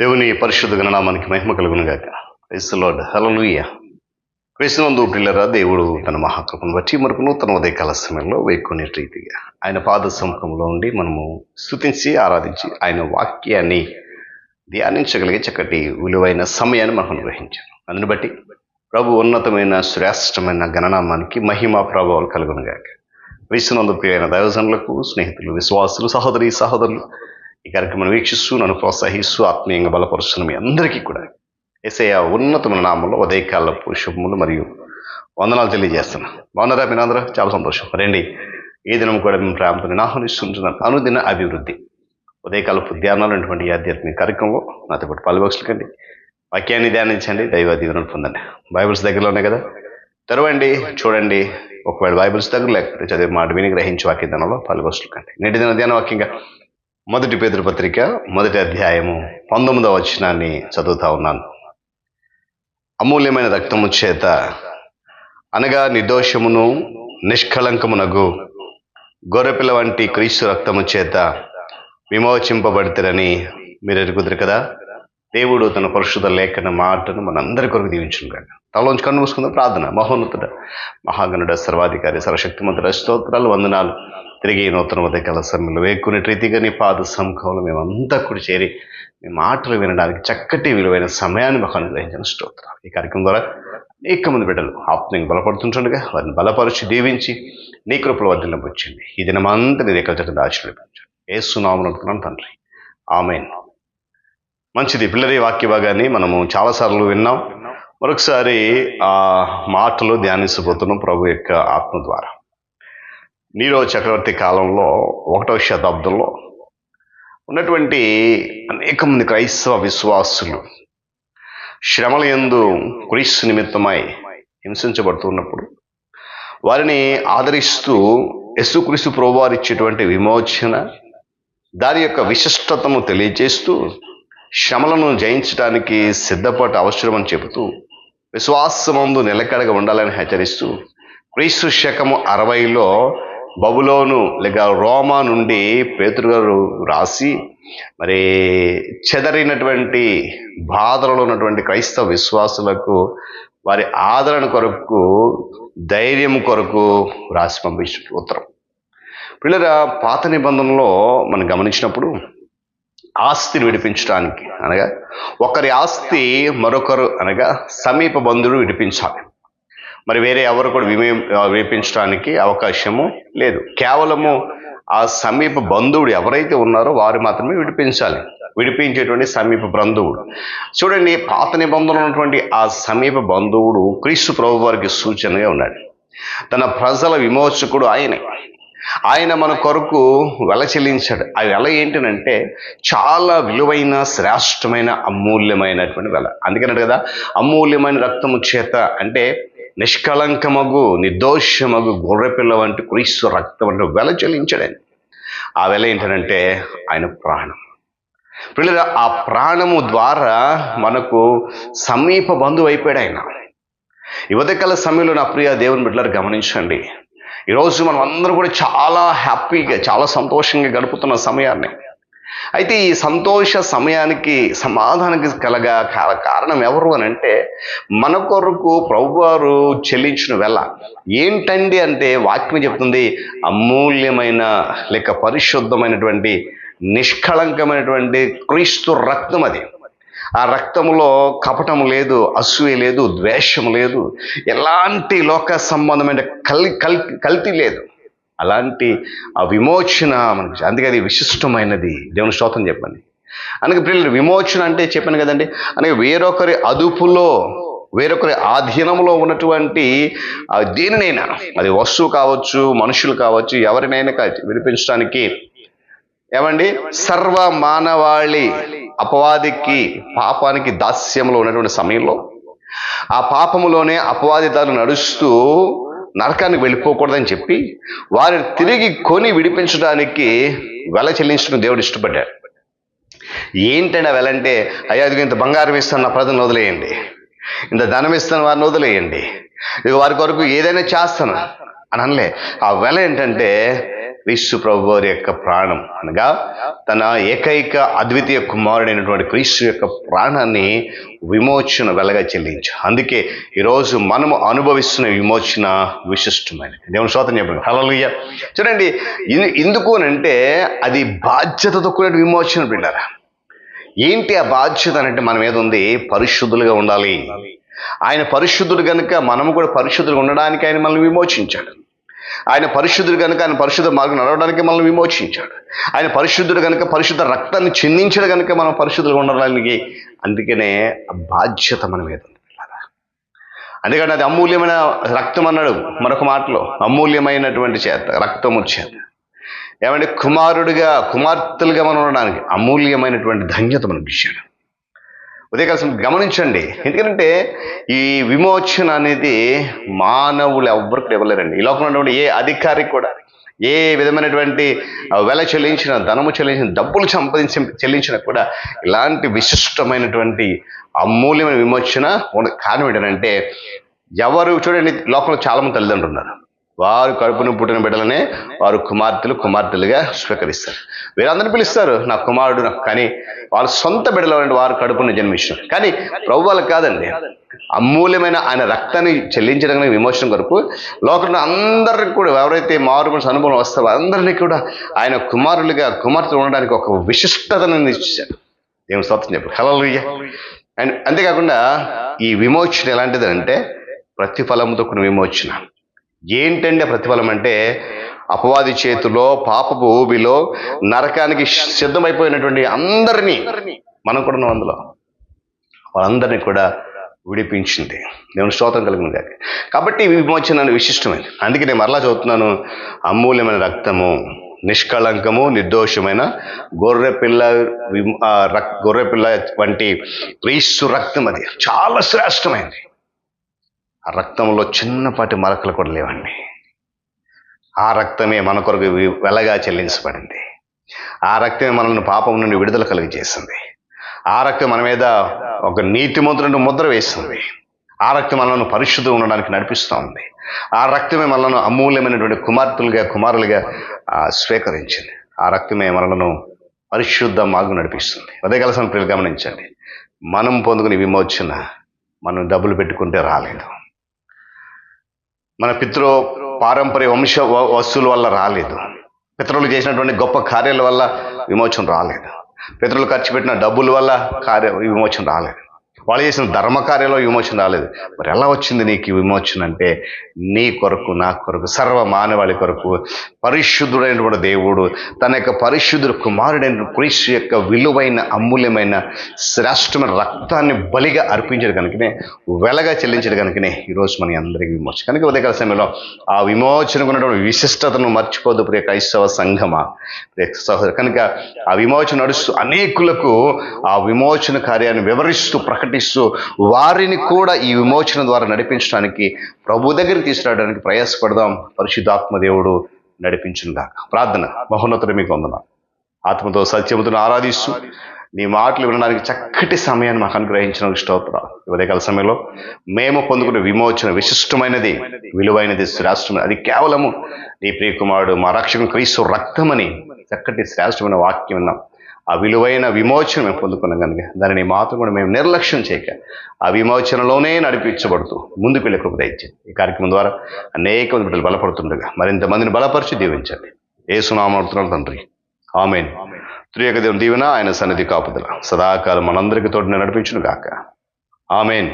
దేవుని పరిశుద్ధ గణనామానికి మహిమ కలుగునుగాక. క్రైస్తలోడ్ హలలుయ క్రైస్తవందు పిల్లరా దేవుడు తన మహాకృపను బట్టి మనకు నూతన ఉదయకాల సమయంలో వేకునే రీతిగా ఆయన పాద సముఖంలో ఉండి మనము స్తుతించి ఆరాధించి ఆయన వాక్యాన్ని ధ్యానించగలిగే చక్కటి విలువైన సమయాన్ని మనం అనుగ్రహించాను అందుని బట్టి ప్రభు ఉన్నతమైన శ్రేష్టమైన గణనామానికి మహిమ ప్రభావాలు కలుగునుగాక. క్రీస్తునందు ప్రియమైన దైవజనులకు స్నేహితులు విశ్వాసులు సహోదరి సహోదరులు ఈ కార్యక్రమం వీక్షిస్తూ నన్ను ప్రోత్సహిస్తూ ఆత్మీయంగా బలపరుస్తున్న మీ అందరికీ కూడా ఎస్ఐ ఉన్నతమైన నామంలో ఉదయకాలపు శుభములు మరియు వందనాలు తెలియజేస్తున్నాను బాగున్నారా మీరందరూ చాలా సంతోషం. రండి. ఈ దినం కూడా మేము ప్రేమతో ఆహ్వానిస్తుంటున్నాను అనుదిన అభివృద్ధి. ఉదయకాలపు ధ్యానాలు అటువంటి ఆధ్యాత్మిక కార్యక్రమంలో నాతో పాటు పాలుభక్షలకండి వాక్యాన్ని ధ్యానించండి. దైవ దీవెనలు పొందండి. బైబిల్స్ దగ్గరలో ఉన్నాయి కదా? తెరవండి. చూడండి. ఒకవేళ బైబిల్స్ దగ్గర లేకపోతే చదివే మాట విని గ్రహించి వాక్య ధ్యానంలో కండి నేటి దిన ధ్యాన వాక్యంగా మొదటి పేదపత్రిక మొదటి అధ్యాయము పంతొమ్మిదవ వచనాన్ని చదువుతా ఉన్నాను. అమూల్యమైన రక్తము చేత అనగా నిర్దోషమును నిష్కళంకమునగు గొర్రెపిల్ల వంటి క్రీస్తు రక్తము చేత విమోచింపబడతారని మీరు ఎరుగుదురు కదా? దేవుడు తన పరిశుద్ధ లేఖన మాటను మనందరి కొరకు దీవించును తలలోంచి కన్ను మూసుకుందాం ప్రార్థన. మహోన్నతుడ మహాగణుడ సర్వాధికారి సర్వశక్తిమంతుడ స్తోత్రాలు వందనాలు. తిరిగి నూతన ఉదయకాల సమయంలో వేకునే రీతిగా నీ పాద సంఘంలో మేమంతా కూడా చేరి మీ మాటలు వినడానికి చక్కటి విలువైన సమయాన్ని మాకు అనుగ్రహించిన స్తోత్రం ఈ కార్యక్రమం ద్వారా అనేక మంది బిడ్డలు ఆత్మీయంగా బలపడుతుంటుండగా వారిని బలపరిచి దీవించి నీ కృపలు వర్ధిల్లం వచ్చింది. ఈ దినమంతా నీ దగ్గర జరిగిన ఆశీర్వదించండి. ఏసునామను అనుకున్నాను తండ్రి. ఆమెన్. మంచిది. పిల్లరి వాక్య భాగాన్ని మనము చాలాసార్లు విన్నాం. మరొకసారి ఆ మాటలు ధ్యానించబోతున్నాం ప్రభు యొక్క ఆత్మ ద్వారా. నీరో చక్రవర్తి కాలంలో ఒకటవ శతాబ్దంలో ఉన్నటువంటి అనేక మంది క్రైస్తవ విశ్వాసులు శ్రమల యందు క్రీస్తు నిమిత్తమై హింసించబడుతున్నప్పుడు వారిని ఆదరిస్తూ యశుక్రీస్తు ప్రభువారు ఇచ్చేటువంటి విమోచన దాని యొక్క విశిష్టతను తెలియజేస్తూ శ్రమలను జయించడానికి సిద్ధపాటు అవసరమని చెబుతూ విశ్వాసమందు నిలకడగా ఉండాలని హెచ్చరిస్తూ క్రీస్తు శకము అరవైలో బబులోను లేక రోమా నుండి పేతురు గారు రాసి మరి చెదరినటువంటి బాధలలో ఉన్నటువంటి క్రైస్తవ విశ్వాసులకు వారి ఆదరణ కొరకు ధైర్యం కొరకు రాసి పంపించిన ఉత్తరం. పిల్లల పాత నిబంధనలో మనం గమనించినప్పుడు ఆస్తిని విడిపించడానికి అనగా ఒకరి ఆస్తి మరొకరు అనగా సమీప బంధువులు విడిపించాలి. మరి వేరే ఎవరు కూడా విమే వేపించడానికి అవకాశము లేదు. కేవలము ఆ సమీప బంధువుడు ఎవరైతే ఉన్నారో వారు మాత్రమే విడిపించాలి. విడిపించేటువంటి సమీప బంధువుడు. చూడండి పాత నిబంధనలు ఉన్నటువంటి ఆ సమీప బంధువుడు క్రీస్తు ప్రభు వారికి సూచనగా ఉన్నాడు. తన ప్రజల విమోచకుడు ఆయనే. ఆయన మన కొరకు వెల చెల్లించాడు. ఆ వెల ఏంటనంటే చాలా విలువైన శ్రేష్టమైన అమూల్యమైనటువంటి వెల. అందుకన్నాడు కదా అమూల్యమైన రక్తము చేత అంటే నిష్కళంకమగు నిర్దోషమగు గొర్రెపిల్ల వంటి క్రీస్తు రక్తం అంటే వెల చెల్లించాడు ఆ వెల ఏంటంటే ఆయన ప్రాణం. పిల్లల ఆ ప్రాణము ద్వారా మనకు సమీప బంధువు అయిపోయాడు ఆయన. యువతకాల సమయంలో నా ప్రియ దేవుని బిడ్డలారు గమనించండి. ఈరోజు మనం అందరం కూడా చాలా హ్యాపీగా చాలా సంతోషంగా గడుపుతున్న సమయాన్ని. అయితే ఈ సంతోష సమయానికి సమాధానానికి కలగా కారణం ఎవరు అని అంటే మన కొరకు ప్రభువారు చెల్లించిన వెళ్ళ ఏంటండి అంటే వాక్యం చెప్తుంది అమూల్యమైన లేక పరిశుద్ధమైనటువంటి నిష్కళంకమైనటువంటి క్రీస్తు రక్తం అది. ఆ రక్తంలో కపటం లేదు అసూయ లేదు ద్వేషం లేదు ఎలాంటి లోక సంబంధమైన కల్ కల్ కల్తీ లేదు. అలాంటి ఆ విమోచన మనకి అందుకే అది విశిష్టమైనది. దేవుని స్తోత్రం చెప్పండి. అందుకే పిల్లలు విమోచన అంటే చెప్పాను కదండి అందుకే వేరొకరి అదుపులో వేరొకరి ఆధీనంలో ఉన్నటువంటి దేనినైనా అది వస్తువు కావచ్చు మనుషులు కావచ్చు ఎవరినైనా వినిపించడానికి ఏమండి? సర్వ మానవాళి అపవాదికి పాపానికి దాస్యంలో ఉన్నటువంటి సమయంలో ఆ పాపములోనే అపవాదిదారు నడుస్తూ నరకానికి వెళ్ళిపోకూడదని చెప్పి వారిని తిరిగి కొని విడిపించడానికి వెల చెల్లించడం దేవుడు ఇష్టపడ్డాడు. ఏంటంటే ఆ వెల అంటే అయ్యా ఇదిగో ఇంత బంగారం ఇస్తాను నా ప్రజలను వదిలేయండి. ఇంత ధనం ఇస్తాను వారిని వదిలేయండి. ఇక వారి కొరకు ఏదైనా చేస్తాను. అని అనలే ఆ వెల ఏంటంటే క్రీస్తు ప్రభు వారి యొక్క ప్రాణం అనగా తన ఏకైక అద్వితీయ కుమారుడైనటువంటి క్రీస్తు యొక్క ప్రాణాన్ని విమోచన వెలగా చెల్లించు. అందుకే ఈరోజు మనము అనుభవిస్తున్న విమోచన విశిష్టమైనది. దేవుని శోతం చెప్పండి. హలలుయ్య చూడండి ఎందుకు ఎందుకు అంటే అది బాధ్యతతో కూడిన విమోచన బిడ్డారా. ఏంటి ఆ బాధ్యత అంటే మనం ఏది ఉంది పరిశుద్ధులుగా ఉండాలి. ఆయన పరిశుద్ధుడు కనుక మనము కూడా పరిశుద్ధులుగా ఉండడానికి ఆయన మనల్ని విమోచించాడు. ఆయన పరిశుద్ధుడు కనుక ఆయన పరిశుద్ధ మార్గం నడవడానికి మనల్ని విమోచించాడు. ఆయన పరిశుద్ధుడు కనుక పరిశుద్ధ రక్తాన్ని చిందించడు కనుక మనం పరిశుద్ధులుగా ఉండడానికి అందుకనే బాధ్యత మన మీద ఉంది అందుకని అది అమూల్యమైన రక్తం అన్నాడు మరొక మాటలో అమూల్యమైనటువంటి చేత రక్తము చేత. ఏమంటే కుమారుడిగా కుమార్తెలుగా మనం ఉండడానికి అమూల్యమైనటువంటి ధన్యత మనకు ఇచ్చాడు. ఉదయకాలం గమనించండి. ఎందుకంటే ఈ విమోచన అనేది మానవులు ఎవ్వరికి ఇవ్వలేరండి ఈ లోకంలో ఉన్నటువంటి ఏ అధికారి కూడా ఏ విధమైనటువంటి వెల చెల్లించిన ధనము చెల్లించిన డబ్బులు సంపాదించి చెల్లించినా కూడా ఇలాంటి విశిష్టమైనటువంటి అమూల్యమైన విమోచన కారణం ఏంటంటే ఎవరు చూడండి లోకంలో చాలా మంది తల్లిదండ్రులు ఉన్నారు. వారు కడుపును పుట్టిన బిడ్డలనే వారు కుమార్తెలు కుమార్తెలుగా స్వీకరిస్తారు. వీరందరిని పిలుస్తారు నా కుమారుడు నాకు కానీ. వాళ్ళ సొంత బిడ్డలు అంటే వారు కడుపును జన్మించిన కానీ ప్రభు కాదండి. అమూల్యమైన ఆయన రక్తాన్ని చెల్లించడానికి విమోచన కొరకు లోకంలో అందరికి కూడా ఎవరైతే మారు అనుభవం వస్తారో అందరినీ కూడా ఆయన కుమారులుగా కుమార్తెలు ఉండడానికి ఒక విశిష్టతను ఇచ్చారు ఏం స్వతం చెప్పారు హలో అండ్ అంతేకాకుండా ఈ విమోచన ఎలాంటిది అంటే ప్రతిఫలంతో కూడిన విమోచన. ఏంటంటే ప్రతిఫలం అంటే అపవాది చేతిలో పాపపు ఊబిలో నరకానికి సిద్ధమైపోయినటువంటి అందరినీ మనం కూడా ఉన్నాం అందులో. వాళ్ళందరినీ కూడా విడిపించింది. దేవుని స్తోత్రం కలిగింది కాక కాబట్టి విమోచన విశిష్టమైంది విశిష్టమైనది. అందుకే నేను మరలా చదువుతున్నాను. అమూల్యమైన రక్తము నిష్కళంకము నిర్దోషమైన గొర్రెపిల్ల గొర్రెపిల్ల వంటి క్రీస్తు రక్తం అది. చాలా శ్రేష్టమైంది ఆ రక్తంలో చిన్నపాటి మరకలు కూడా లేవండి. ఆ రక్తమే మన కొరకు వెలగా చెల్లించబడింది. ఆ రక్తమే మనల్ని పాపం నుండి విడుదల కలిగజేసింది. ఆ రక్తం మన మీద ఒక నీతిమంతుడు ముద్ర వేస్తుంది ఆ రక్తం మనల్ని పరిశుద్ధం ఉండడానికి నడిపిస్తూ ఉంది ఆ రక్తమే మనల్ని అమూల్యమైనటువంటి కుమార్తెలుగా కుమారులుగా స్వీకరించింది. ఆ రక్తమే మనలను పరిశుద్ధ మార్గం నడిపిస్తుంది. అదే కలసం ప్రియులు గమనించండి. మనం పొందుకునే విమోచన మనం డబ్బులు పెట్టుకుంటే రాలేదు. మన పితృ పారంపర్య వంశ వ- వస్తువుల వల్ల రాలేదు. పితరులు చేసినటువంటి గొప్ప కార్యాల వల్ల విమోచన రాలేదు. పితరులు ఖర్చు పెట్టిన డబ్బుల వల్ల కార్య విమోచన రాలేదు. వాళ్ళు చేసిన ధర్మకార్యంలో విమోచన రాలేదు. మరి ఎలా వచ్చింది నీకు విమోచన అంటే నీ కొరకు నా కొరకు సర్వ మానవాళి కొరకు పరిశుద్ధుడైనటువంటి దేవుడు తన యొక్క పరిశుద్ధుడు కుమారుడైన క్రీస్తు యొక్క విలువైన అమూల్యమైన శ్రేష్టమైన రక్తాన్ని బలిగా అర్పించాడు కనుకనే వెలగా చెల్లించడం కనుకనే ఈరోజు మన అందరికీ విమోచన. కనుక ఉదయకాల సమయంలో ఆ విమోచనకు ఉన్నటువంటి విశిష్టతను మర్చిపోదు ప్రియ క్రైస్తవ సంఘమా ప్రియ సహోదరు. కనుక ఆ విమోచన నడుస్తూ అనేకులకు ఆ విమోచన కార్యాన్ని వివరిస్తూ ప్రకటిస్తూ వారిని కూడా ఈ విమోచన ద్వారా నడిపించడానికి ప్రభు దగ్గరికి తీసుకురావడానికి ప్రయాసపడదాం. పరిశుద్ధాత్మ దేవుడు ప్రార్థన మహోన్నతుడు మీకు వందన ఆత్మతో సత్యముతో ఆరాధిస్తూ నీ మాటలు వినడానికి చక్కటి సమయాన్ని మాకు అనుగ్రహించిన స్తోత్రం ఉదయకాల సమయంలో మేము పొందుకునే విమోచన విశిష్టమైనది విలువైనది శ్రేష్టమైనది. అది కేవలము నీ ప్రియకుమారుడు మా రక్షకుని క్రీస్తు రక్తమని చక్కటి శ్రేష్టమైన వాక్యం విన్నాం. ఆ విలువైన విమోచన మేము పొందుకున్నాం కనుక దానిని మాత్రం కూడా మేము నిర్లక్ష్యం చేయక ఆ విమోచనలోనే నడిపించబడుతూ ముందుకు వెళ్ళే కృప దయచేది ఈ కార్యక్రమం ద్వారా అనేక మంది బిడ్డలు బలపడుతుండగా మరింత మందిని బలపరిచి దీవించండి. ఏసునామడుతున్నాను తండ్రి. ఆమెన్. త్రియక దేవుని దీవెన ఆయన సన్నిధి కాపుదల. సదాకాలం మనందరికీ తోడు నడిపించును గాక ఆమెన్.